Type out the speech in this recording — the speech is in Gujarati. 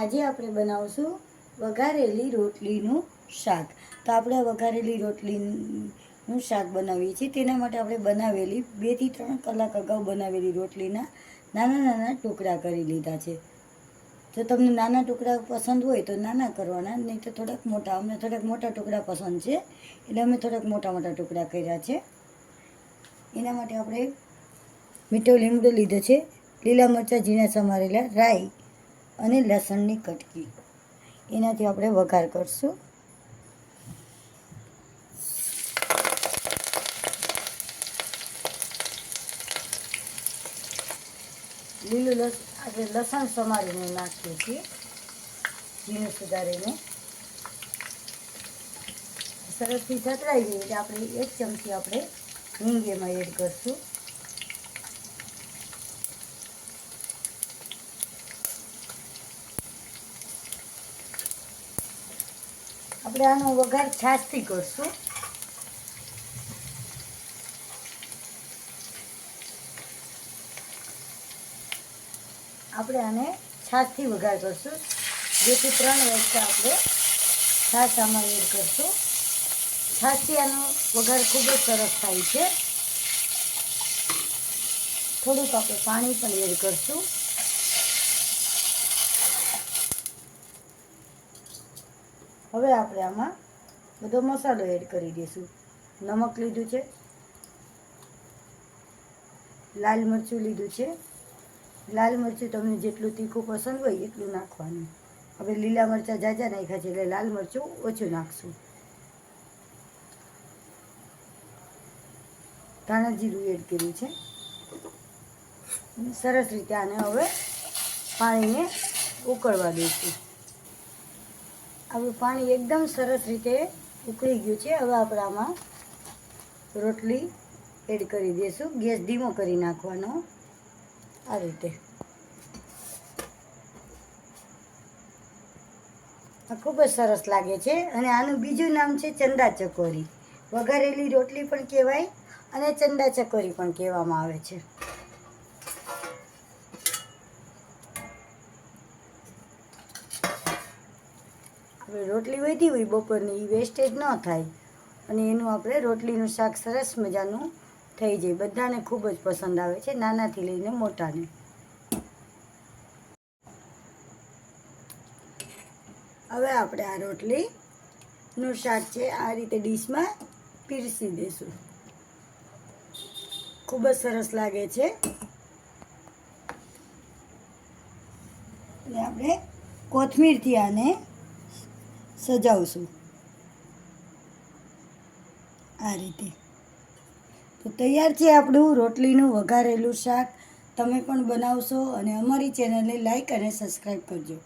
આજે આપણે બનાવશું વઘારેલી રોટલીનું શાક. તો આપણે વઘારેલી રોટલીનું શાક બનાવીએ છીએ. તેના માટે આપણે બનાવેલી બેથી ત્રણ કલાક અગાઉ બનાવેલી રોટલીના નાના નાના ટુકડા કરી લીધા છે. જો તમને નાના ટુકડા પસંદ હોય તો નાના કરવાના, નહીં તો થોડાક મોટા. અમને થોડાક મોટા ટુકડા પસંદ છે. એટલે અમે થોડાક મોટા મોટા ટુકડા કર્યા છે. એના માટે આપણે મીઠો લીમડો લીધો છે. લીલા મરચાં, ઝીણા સમારેલા રાઈ અને લસણની કટકી. એનાથી આપણે વઘાર કરશું. લીલું લસ આપણે લસણ સમારીને નાખીએ છીએ. ઝીણું સુધારીને. સરસથી સતરાઈ ગઈ એટલે આપણે એક ચમચી આપણે હિંગ એમાં એડ કરશું. આપણે આનો વઘાર છાશથી કરશું. આપણે આને છાશથી વઘાર કરશું. જેથી ત્રણ વર્ષ આપણે છાશ આમાં એડ કરશું. છાશથી આનો વઘાર ખૂબ જ સરસ થાય છે. થોડુંક આપણે પાણી પણ એડ કરશું. હવે આપણે આમાં બધો મસાલો એડ કરી દઈશું. નમક લીધું છે. લાલ મરચું લીધું છે. લાલ મરચું તમને જેટલું તીખું પસંદ હોય એટલું નાખવાનું. હવે લીલા મરચાં જાજા નાખ્યા છે એટલે લાલ મરચું ઓછું નાખશું. ધાણા જીરું એડ કર્યું છે. સરસ રીતે આને હવે પાણીને ઉકળવા દઈશું. આપણું પાણી એકદમ સરસ રીતે ઉકળી ગયું છે. હવે આપણે આમાં રોટલી એડ કરી દઈશું ગેસ ધીમો કરી નાખવાનો. આ રીતે. ખૂબ જ સરસ લાગે છે અને આનું બીજું નામ છે ચંદા ચકોરી. વઘારેલી રોટલી પણ કહેવાય અને ચંદા ચકોરી પણ કહેવામાં આવે છે. આપણે રોટલી વધી હોય, બપોરની એ વેસ્ટેજ ન થાય. અને એનું આપણે રોટલીનું શાક સરસ મજાનું થઈ જાય. બધાને ખૂબ જ પસંદ આવે છે, નાનાથી લઈને મોટાને. હવે આપણે આ રોટલીનું શાક છે, આ રીતે ડીશમાં પીરસી દઈશું. ખૂબ જ સરસ લાગે છે. અને આપણે કોથમીરથી આને સજાવશું. આ રીતે. તો તૈયાર છે આપણું રોટલીનું વઘારેલું શાક. તમે પણ બનાવશો અને અમારી ચેનલને લાઈક અને સબસ્ક્રાઈબ કરજો.